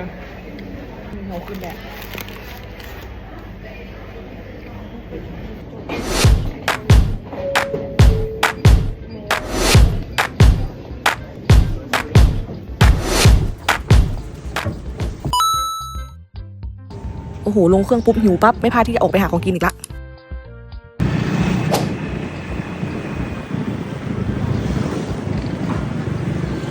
นะหัวขึ้นแดดโอ้โห ลงเครื่องปุ๊บหิวปั๊บ ไม่พลาดที่จะออกไปหาของกินอีกละ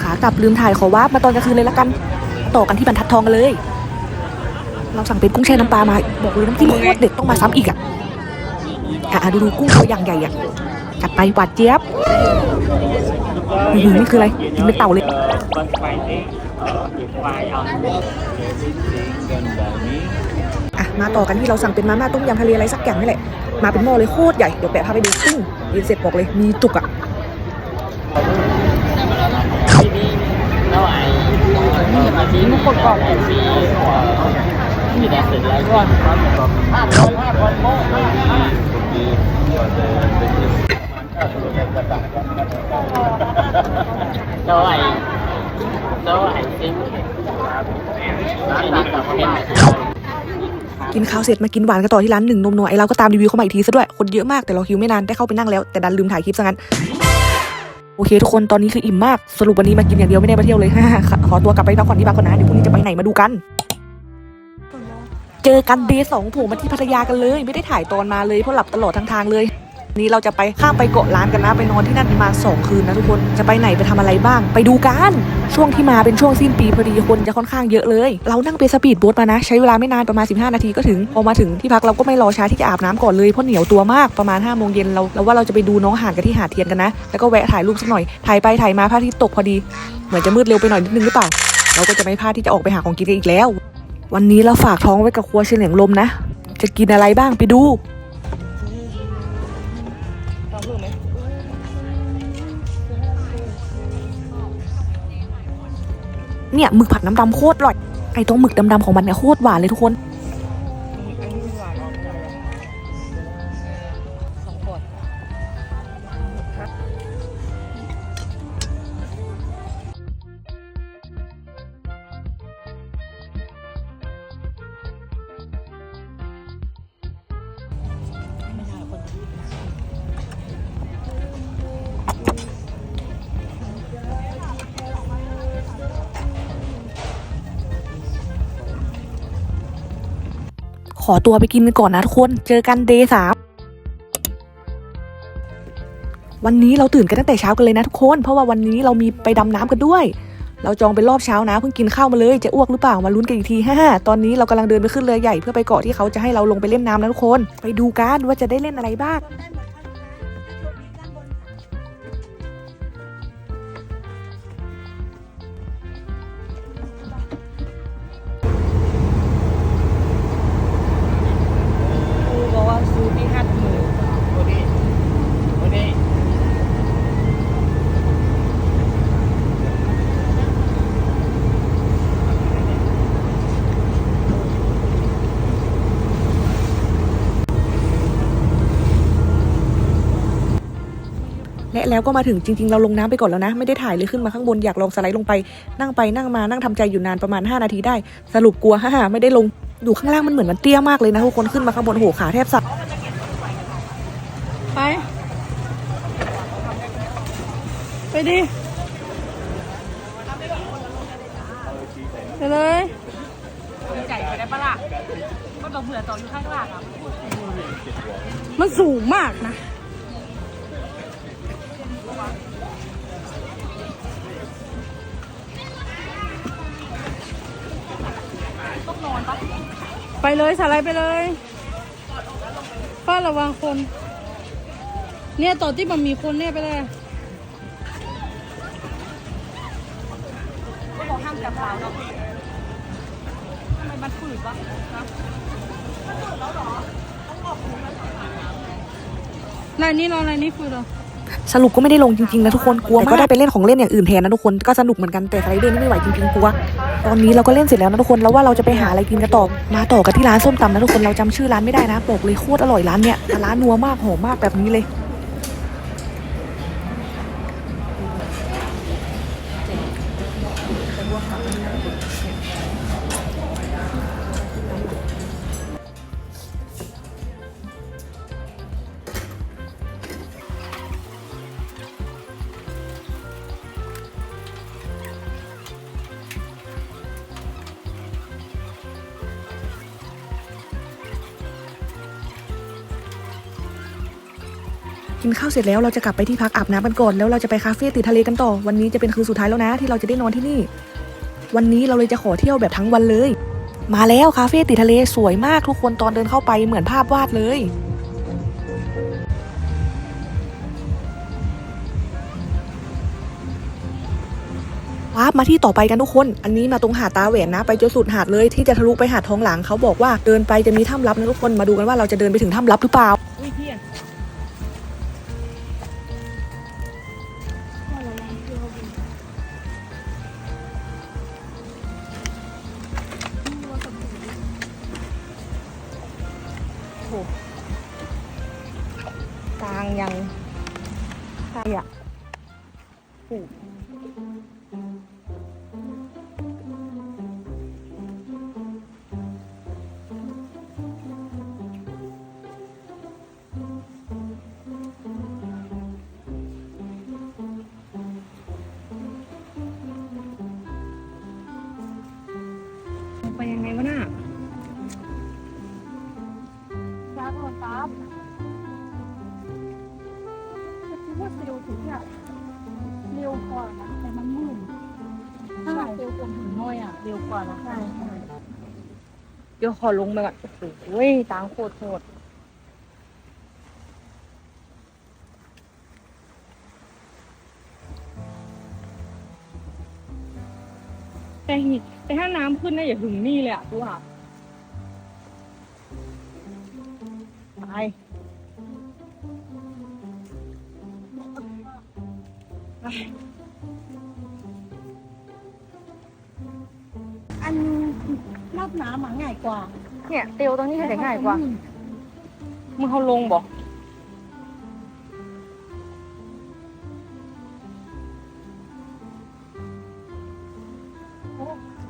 ขากลับลืมถ่ายขอวามาตอนกลางคืนเลยละกัน ต่อกันที่บรรทัดทองกันเลย เราสั่งเป็นกุ้งแช่น้ำปลามา บอกเลยน้ำจิ้มโคตรเด็ดต้องมาซ้ำอีกอะอะดูดูกุ้งตัวอย่างใหญ่อะจัดไปหวานเจี๊ยบอื้อหือนี่คืออะไรกินเป็นเต่าเลย bên quay tí việc quay ông อะมาต่อกันที่เราสั่งเป็นมาม่าต้มยำทะเลอะไรสักอย่างนี่แหละ มาเป็นหม้อเลยโคตรใหญ่ เดี๋ยวแปะพาไปดูกุ้งกินเสร็จบอกเลยมีจุกอะ nấu ai nhưng mà chỉ muốn con con này vì gì đẹp được lại con hai con hai con mốt đâu ai đâu ai xin đi tập thêm กินข้าวเสร็จมากินหวานกันต่อที่ร้านหนึ่งนมนัวไอเราก็ตามรีวิวเข้ามาอีกทีซะด้วย คนเยอะมากแต่เราคิวไม่นานได้เข้าไปนั่งแล้วแต่ดันลืมถ่ายคลิปซะงั้น โอเคทุกคนตอนนี้คืออิ่มมากสรุปวันนี้มากินอย่างเดียวไม่ได้มาเที่ยวเลยขอตัวกลับไปพักผ่อนที่พักก่อนนะเดี๋ยวพรุ่งนี้จะไปไหนมาดูกัน เจอกันเดย์สองผัวมาที่พัทยากันเลย ไม่ได้ถ่ายตอนมาเลยเพราะหลับตลอดทั้งทางเลย นี่เราจะไปข้ามไปเกาะล้านกันนะไปนอนที่นั่นประมาณสองคืนนะทุกคนจะไปไหนไปทำอะไรบ้าง ไปดูกันช่วงที่มาเป็นช่วงสิ้นปีพอดีคนจะค่อนข้างเยอะเลย เรานั่งไปสปีดโบ๊ทมานะ ใช้เวลาไม่นานประมาณ 15 นาทีก็ถึง พอมาถึงที่พักเราก็ไม่รอช้าที่จะอาบน้ำก่อนเลยเพราะเหนียวตัวมากประมาณ5้าโมงเย็นเราเราว่าเราจะไปดูน้องห่านกันที่หาดเทียนกันนะ แล้วก็แวะถ่ายรูปสักหน่อยถ่ายไปถ่ายมาพระอาทิตย์ตกพอดี เหมือนจะมืดเร็วไปหน่อยนิดนึงหรือเปล่า เราก็จะไม่พลาดที่จะออกไปหาของกินกันอีกแล้ว วันนี้เราฝากท้องไว้กับครัวเฉลียงลมนะ จะกินอะไรบ้างไปดู เนี่ยหมึกผัดน้ำดำโคตรอร่อย ไอ้ตรงหมึกดำๆของมันเนี่ยโคตรหวานเลยทุกคน ขอตัวไปกินกันก่อนนะทุกคน เจอกันเดย์สามวันนี้เราตื่นกันตั้งแต่เช้ากันเลยนะทุกคน เพราะว่าวันนี้เรามีไปดำน้ำกันด้วย เราจองเป็นรอบเช้านะเพิ่งกินข้าวมาเลย จะอ้วกหรือเปล่ามาลุ้นกันอีกทีฮ่าตอนนี้เรากำลังเดินไปขึ้นเรือใหญ่เพื่อไปเกาะที่เขาจะให้เราลงไปเล่นน้ำนะทุกคน ไปดูกันว่าจะได้เล่นอะไรบ้าง ล้วก็มาถึงจริงๆ เราลงน้ำไปก่อนแล้วนะ ไม่ได้ถ่ายเลยขึ้นมาข้างบนอยากลองสไลด์ลงไปนั่งไปนั่งมานั่งทำใจอยู่นานประมาณ 5 นาทีได้ สรุปกลัวฮ่าไม่ได้ลงดูข้างล่างมันเหมือนมันเตี้ยมากเลยนะทุกคนขึ้นมาข้างบนโอ้โหขาแทบสับไป ไปดิไปเลยใจไปได้ปะล่ะมันบอกเผื่อต่ออยู่ข้างล่างอะมันสูงมากนะ เลยสไลด์ไปเลยป้าระวังคน เนี่ยต่อที่มันมีคนเนี่ยไปเลยก็บอกห้ามจับเท้าเนาะทำไมมันฝืดวะนะนายนี่รออะไรนี่คือเหรอ สรุปก็ไม่ได้ลงจริงๆนะทุกคนกลัวมากก็ได้ไปเล่นของเล่นอย่างอื่นแทนนะทุกคนก็สนุกเหมือนกันแต่สไลเดอร์นี่ไม่ไหวจริงๆกลัวตอนนี้เราก็เล่นเสร็จแล้วนะทุกคนแล้วว่าเราจะไปหาอะไรกินกันต่อมาต่อกันที่ร้านส้มตำนะทุกคนเราจำชื่อร้านไม่ได้นะบอกเลยโคตรอร่อยร้านเนี้ยร้านนัวมากหอมมากแบบนี้เลย นข้าวเสร็จแล้วเราจะกลับไปที่พักอาบน้ำกันก่อนแล้วเราจะไปคาเฟ่ติดทะเลกันต่อ วันนี้จะเป็นคืนสุดท้ายแล้วนะ ที่เราจะได้นอนที่นี่ วันนี้เราเลยจะขอเที่ยวแบบทั้งวันเลย มาแล้วคาเฟ่ติดทะเลสวยมากทุกคนตอนเดินเข้าไปเหมือนภาพวาดเลยว้ามาที่ต่อไปกันทุกคน อันนี้มาตรงหาดตาแหวนนะ ไปจนสุดหาดเลยที่จะทะลุไปหาดทองหลางเขาบอกว่าเดินไปจะมีถ้ำลับนะทุกคนมาดูกันว่าเราจะเดินไปถึงถ้ำลับหรือเปล่า กลางยังใครอะไป เร็วกว่าถึงน้อยอะ เร็วกว่านะใช่ใช่เดี๋ยวขอลงไปก่อน โอ้โหตังโคตรโหดแต่หิแต่ถ้าน้ำขึ้นน่าอย่าถึงนี่เลยอะตัวไปอั น้ำอะง่ายกว่าเนี่ยเตียวตรงนี้จะง่ายกว่า มึงเขาลงบอก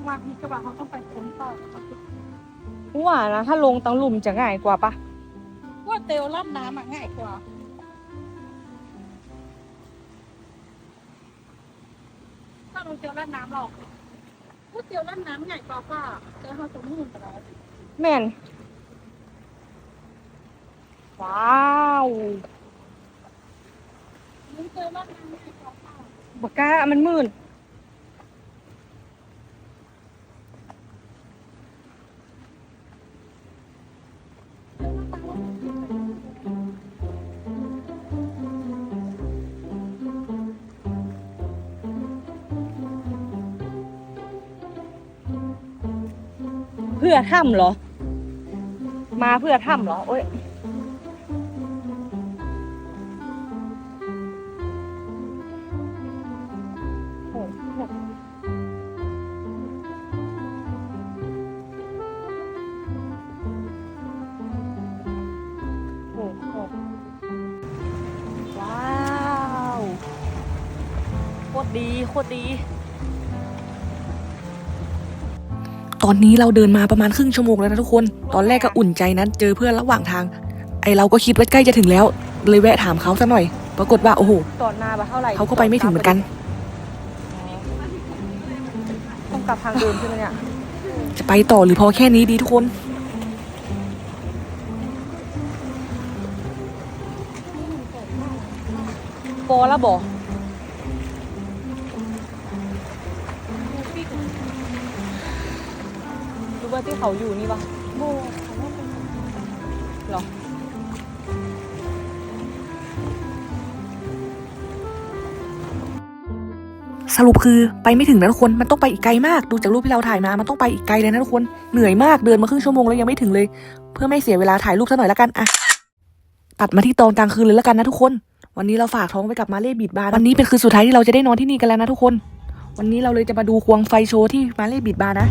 มามีกระบะเขาต้องไปค้นต่อว่านะถ้าลงตังหลุมจะง่ายกว่าปะว่าเตลรอบน้ำอะง่ายกว่าถ้าเราเตลรอบน้ำหรอก ว่าเตลรอบน้ำง่ายกว่าป่ะเตลเขาจะมืดไปแล้วแม่น ว้าวมึงเตลรอบน้ำง่ายกว่าป่ะบกล้ามันมืด เพื่อถ้ำเหรอ มาเพื่อถ้ำเหรอ โอ้ยโอ้โหโอ้โหว้าวโคตรดี โคตรดี ตอนนี้เราเดินมาประมาณครึ่งชั่วโมงแล้วนะทุกคน ตอนแรกก็อุ่นใจนั้นเจอเพื่อนระหว่างทาง ไอเราก็คิดว่าใกล้จะถึงแล้ว เลยแวะถามเขาซะหน่อย ปรากฏว่าโอ้โหตอนมาปะเท่าไหร่เขาก็ไปไม่ถึงเหมือนกัน ต้องกลับทางเดิมใช่ไหมเนี่ย จะไปต่อหรือพอแค่นี้ดีทุกคนโปแล้วบอก ที่เขาอยู่นี่ปะโบหรอสรุปคือไปไม่ถึงนะทุกคนมันต้องไปอีกไกลมากดูจากรูปที่เราถ่ายมามันต้องไปอีกไกลเลยนะทุกคนเหนื่อยมากเดินมาครึ่งชั่วโมงแล้วยังไม่ถึงเลย เพื่อไม่เสียเวลาถ่ายรูปซะหน่อยละกันอะตัดมาที่ตอนกลางคืนเลยละกันนะทุกคน วันนี้เราฝากท้องไว้กับมาเล่บีดบาร์วันนี้เป็นคืนสุดท้ายที่เราจะได้นอนที่นี่กันแล้วนะทุกคน วันนี้เราเลยจะมาดูควงไฟโชว์ที่มาเล่บีดบาร์นะ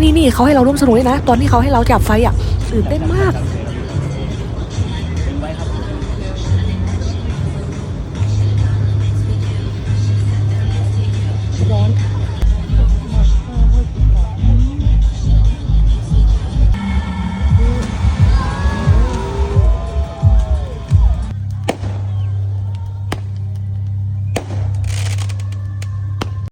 นี่นี่เขาให้เราร่วมสนุกด้วยนะ ตอนที่เขาให้เราจับไฟอะตื่นเต้นมาก